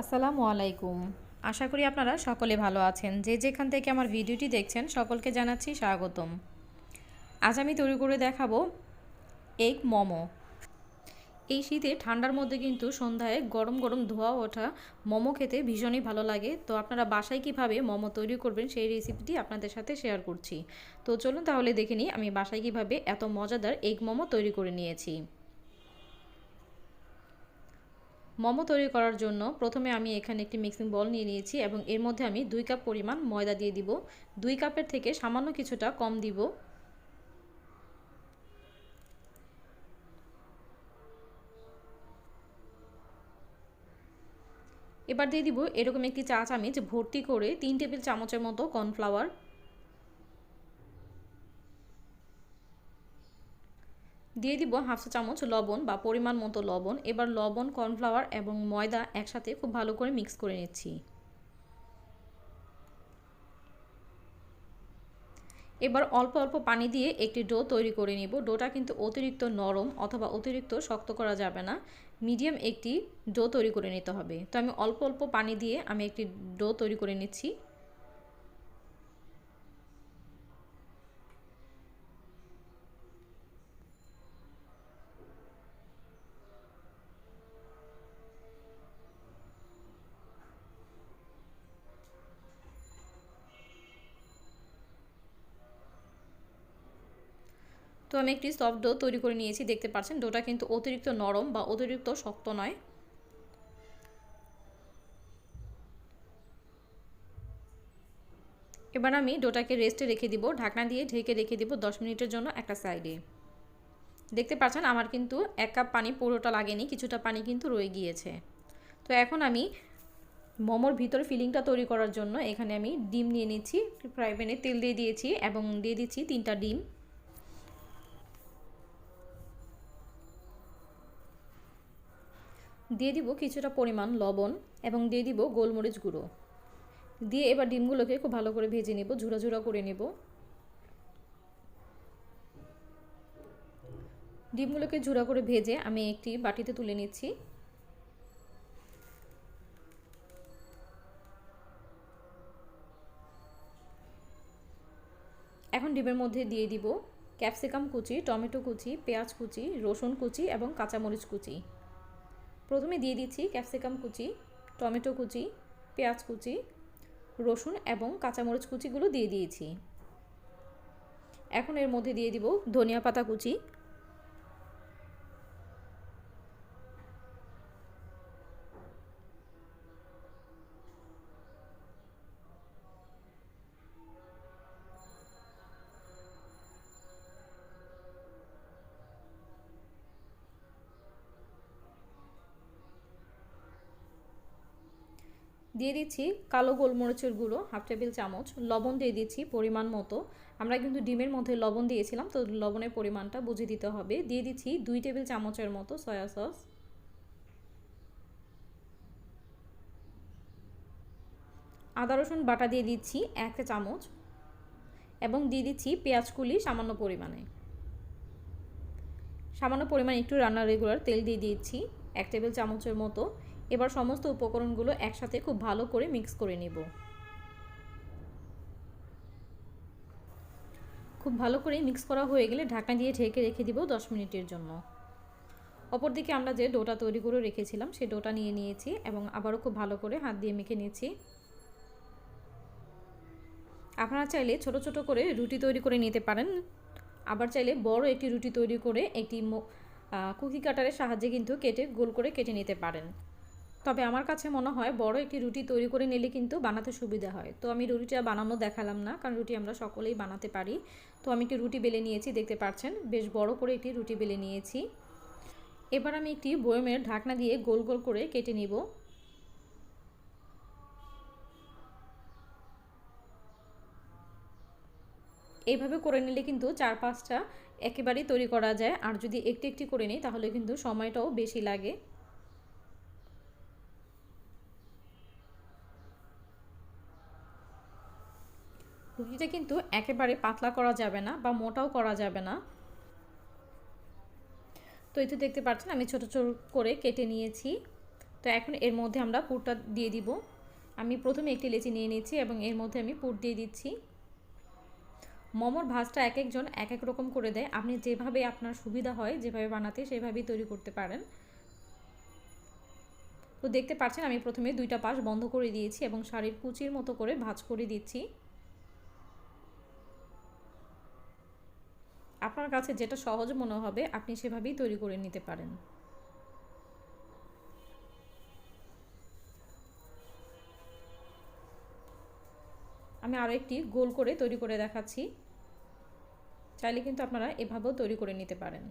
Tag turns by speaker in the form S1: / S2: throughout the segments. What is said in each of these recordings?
S1: আসসালামু আলাইকুম। আশা করি আপনারা সকলে ভালো আছেন। যে যেখান থেকে আমার ভিডিওটি দেখছেন, সকলকে জানাচ্ছি স্বাগতম। আজ আমি তৈরি করে দেখাবো এগ মোমো। এই শীতে ঠান্ডার মধ্যে কিন্তু সন্ধ্যায় গরম গরম ধোয়া ওঠা মোমো খেতে ভীষণই ভালো লাগে। তো আপনারা বাসায় কীভাবে মোমো তৈরি করবেন সেই রেসিপিটি আপনাদের সাথে শেয়ার করছি। তো চলুন তাহলে দেখে নিই আমি বাসায় কীভাবে এত মজাদার এগ মোমো তৈরি করে নিয়েছি। মোমো তৈরি করার জন্য প্রথমে আমি এখানে একটি মিক্সিং বল নিয়ে নিয়েছি এবং এর মধ্যে আমি দুই কাপ পরিমাণ ময়দা দিয়ে দিব। দুই কাপের থেকে সামান্য কিছুটা কম দিব। এবার দিয়ে দিব এরকম একটি চা চামচ ভর্তি করে তিন টেবিল চামচের মতো কর্নফ্লাওয়ার। দিয়ে দিব হাফ চা চামচ লবণ বা পরিমাণ মতো লবণ। এবার লবণ, কর্নফ্লাওয়ার এবং ময়দা একসাথে খুব ভালো করে মিক্স করে নিচ্ছি। এবার অল্প অল্প পানি দিয়ে একটি ডো তৈরি করে নিব। ডোটা কিন্তু অতিরিক্ত নরম অথবা অতিরিক্ত শক্ত করা যাবে না। মিডিয়াম একটি ডো তৈরি করে নিতে হবে। তো আমি অল্প অল্প পানি দিয়ে আমি একটি ডো তৈরি করে নিচ্ছি। তো আমি একটি সফট ডো তৈরি করে নিয়েছি, দেখতে পাচ্ছেন। ডোটা কিন্তু অতিরিক্ত নরম বা অতিরিক্ত শক্ত নয়। এবার আমি ডোটাকে রেস্টে রেখে দিব, ঢাকনা দিয়ে ঢেকে রেখে দিব দশ মিনিটের জন্য একটা সাইডে। দেখতে পাচ্ছেন, আমার কিন্তু এক কাপ পানি পুরোটা লাগেনি, কিছুটা পানি কিন্তু রয়ে গিয়েছে। তো এখন আমি মোমোর ভিতর ফিলিংটা তৈরি করার জন্য এখানে আমি ডিম নিয়ে নিচ্ছি, ফ্রাই প্যানে তেল দিয়ে দিয়েছি এবং দিয়ে দিচ্ছি তিনটা ডিম। দিয়ে দিব কিছুটা পরিমাণ লবণ এবং দিয়ে দিব গোলমরিচ গুঁড়ো। দিয়ে এবার ডিমগুলোকে খুব ভালো করে ভেজে নেব, ঝুরা ঝুরা করে নেব। ডিমগুলোকে ঝুড়া করে ভেজে আমি একটি বাটিতে তুলে নিচ্ছি। এখন ডিমের মধ্যে দিয়ে দিব ক্যাপসিকাম কুচি, টমেটো কুচি, পেঁয়াজ কুচি, রসুন কুচি এবং কাঁচামরিচ কুচি। প্রথমে দিয়ে দিচ্ছি ক্যাপসিকাম কুচি, টমেটো কুচি, পেঁয়াজ কুচি, রসুন এবং কাঁচামরিচ কুচিগুলো দিয়ে দিয়েছি। এখন এর মধ্যে দিয়ে দিব ধনিয়া পাতা কুচি দিয়ে দিচ্ছি কালো গোলমরিচের গুঁড়ো, হাফ টেবিল চামচ, লবণ দিয়ে দিচ্ছি পরিমাণ মতো। আমরা কিন্তু ডিমের মধ্যে লবণ দিয়েছিলাম, তো লবণের পরিমাণটা বুঝে দিতে হবে। দিয়ে দিচ্ছি দুই টেবিল চামচের মতো সয়া সস। আদা, রসুন, বাটা দিয়ে দিচ্ছি এক চামচ এবং দিয়ে দিচ্ছি পেঁয়াজ কুলি সামান্য পরিমাণে। সামান্য পরিমাণে একটু রান্নার রেগুলার তেল দিয়ে দিচ্ছি এক টেবিল চামচের মতো। এবার সমস্ত উপকরণগুলো একসাথে খুব ভালো করে মিক্স করে নেব। খুব ভালো করে মিক্স করা হয়ে গেলে ঢাকনা দিয়ে ঢেকে রেখে দিব দশ মিনিটের জন্য। অপরদিকে আমরা যে ডোটা তৈরি করে রেখেছিলাম সেই ডোটা নিয়ে নিয়েছি এবং আবারও খুব ভালো করে হাত দিয়ে মেখে নিয়েছি। আপনারা চাইলে ছোট ছোট করে রুটি তৈরি করে নিতে পারেন। আবার চাইলে বড় একটি রুটি তৈরি করে একটি কুকি কাটারের সাহায্যে কিন্তু কেটে গোল করে কেটে নিতে পারেন। তবে আমার কাছে মনে হয় বড় একটি রুটি তৈরি করে নিলে কিন্তু বানাতে সুবিধা হয়। তো আমি রুটিটা বানানো দেখালাম না, কারণ রুটি আমরা সকলেই বানাতে পারি। তো আমি একটি রুটি বেলে নিয়েছি, দেখতে পাচ্ছেন, বেশ বড় করে একটি রুটি বেলে নিয়েছি। এবার আমি একটি বয়মের ঢাকনা দিয়ে গোল গোল করে কেটে নিব। এইভাবে করে নিলে কিন্তু চার পাঁচটা একেবারেই তৈরি করা যায়। আর যদি একটি একটি করে নিই, তাহলে কিন্তু সময়টাও বেশি লাগে। রুটিটা কিন্তু একেবারে পাতলা করা যাবে না বা মোটাও করা যাবে না। তো এই তো দেখতে পাচ্ছেন, আমি ছোট ছোট করে কেটে নিয়েছি। তো এখন এর মধ্যে আমরা পুরটা দিয়ে দিব। আমি প্রথমে একটি লেচি নিয়ে নিচ্ছি এবং এর মধ্যে আমি পুর দিয়ে দিচ্ছি। মোমোর ভাজটা এক একজন এক এক রকম করে দেয়। আপনি যেভাবে আপনার সুবিধা হয়, যেভাবে বানাতে, সেভাবেই তৈরি করতে পারেন। তো দেখতে পাচ্ছেন, আমি প্রথমে দুইটা পাশ বন্ধ করে দিয়েছি এবং শাড়ির কুচির মতো করে ভাজ করে দিচ্ছি। আপনার কাছে যেটা সহজ মনে হবে, আপনি সেভাবেই তৈরি করে নিতে পারেন। আমি আরও একটি গোল করে তৈরি করে দেখাচ্ছি। চাইলে কিন্তু আপনারা এভাবেও তৈরি করে নিতে পারেন।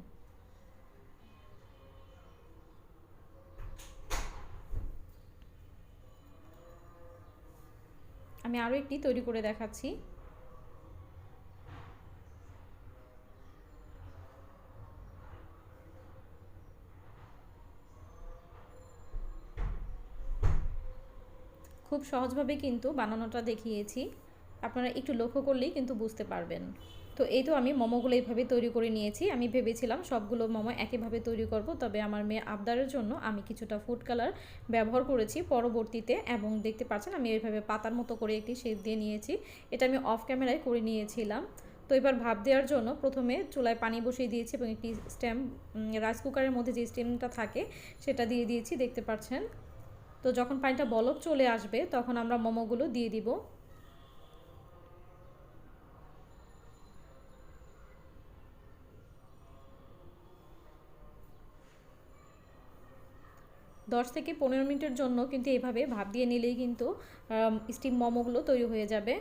S1: আমি আরও একটি তৈরি করে দেখাচ্ছি। খুব সহজভাবে কিন্তু বানানোটা দেখিয়েছি। আপনারা একটু লক্ষ্য করলেই কিন্তু বুঝতে পারবেন। তো এই তো আমি মোমোগুলো এইভাবে তৈরি করে নিয়েছি। আমি ভেবেছিলাম সবগুলো মোমো একইভাবে তৈরি করব, তবে আমার মেয়ে আবদারের জন্য আমি কিছুটা ফুড কালার ব্যবহার করেছি পরবর্তীতে এবং দেখতে পাচ্ছেন আমি এইভাবে পাতার মতো করে একটি শেপ দিয়ে নিয়েছি। এটা আমি অফ ক্যামেরায় করে নিয়েছিলাম। তো এবার ভাপ দেওয়ার জন্য প্রথমে চুলায় পানি বসিয়ে দিয়েছি এবং একটি স্ট্যাম্প রাইস কুকারের মধ্যে যে স্টেমটা থাকে সেটা দিয়ে দিয়েছি, দেখতে পাচ্ছেন। তো যখন পানিটা বলক চলে আসবে, তখন আমরা মোমোগুলো দিয়ে দিব। দশ থেকে পনেরো মিনিটের জন্য কিন্তু এভাবে ভাপ দিয়ে নিলেই কিন্তু স্টিম মোমোগুলো তৈরি হয়ে যাবে।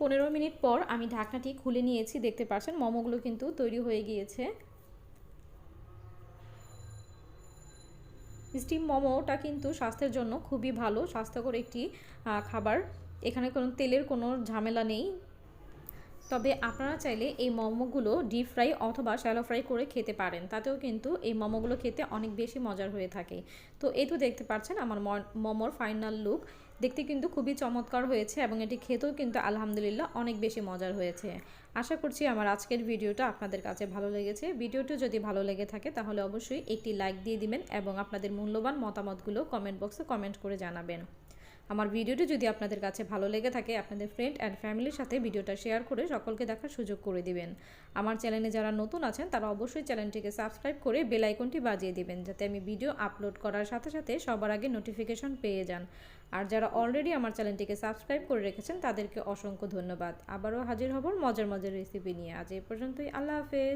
S1: পনেরো মিনিট পর আমি ঢাকনাটি খুলে নিয়েছি, দেখতে পাচ্ছেন, মোমোগুলো কিন্তু তৈরি হয়ে গিয়েছে। স্টিম মোমোটা কিন্তু স্বাস্থ্যের জন্য খুবই ভালো, স্বাস্থ্যকর একটি খাবার। এখানে কোনো তেলের কোনো ঝামেলা নেই। তবে আপনারা চাইলে এই মোমোগুলো ডিপ ফ্রাই অথবা শ্যালো ফ্রাই করে খেতে পারেন, তাতেও কিন্তু এই মোমোগুলো খেতে অনেক বেশি মজার হয়ে থাকে। তো এই তো দেখতে পাচ্ছেন আমার মোমোর ফাইনাল লুক দেখতে কিন্তু খুবই চমৎকার হয়েছে এবং এটি খেতেও কিন্তু আলহামদুলিল্লাহ অনেক বেশি মজার হয়েছে। আশা করছি আমার আজকের ভিডিওটা আপনাদের কাছে ভালো লেগেছে। ভিডিওটি যদি ভালো লেগে থাকে তাহলে অবশ্যই একটি লাইক দিয়ে দিবেন এবং আপনাদের মূল্যবান মতামতগুলো কমেন্ট বক্সে কমেন্ট করে জানাবেন। আমার ভিডিওটি যদি আপনাদের কাছে ভালো লেগে থাকে, আপনাদের ফ্রেন্ড অ্যান্ড ফ্যামিলির সাথে ভিডিওটা শেয়ার করে সকলকে দেখার সুযোগ করে দিবেন। আমার চ্যানেলে যারা নতুন আছেন, তারা অবশ্যই চ্যানেলটিকে সাবস্ক্রাইব করে বেল আইকনটি বাজিয়ে দিবেন, যাতে আমি ভিডিও আপলোড করার সাথে সাথে সবার আগে নোটিফিকেশন পেয়ে যান। আর যারা অলরেডি আমার চ্যানেলটিকে সাবস্ক্রাইব করে রেখেছেন, তাদেরকে অসংখ্য ধন্যবাদ। আবারও হাজির হব মজার মজার রেসিপি নিয়ে। আজ এ পর্যন্তই। আল্লাহ হাফেজ।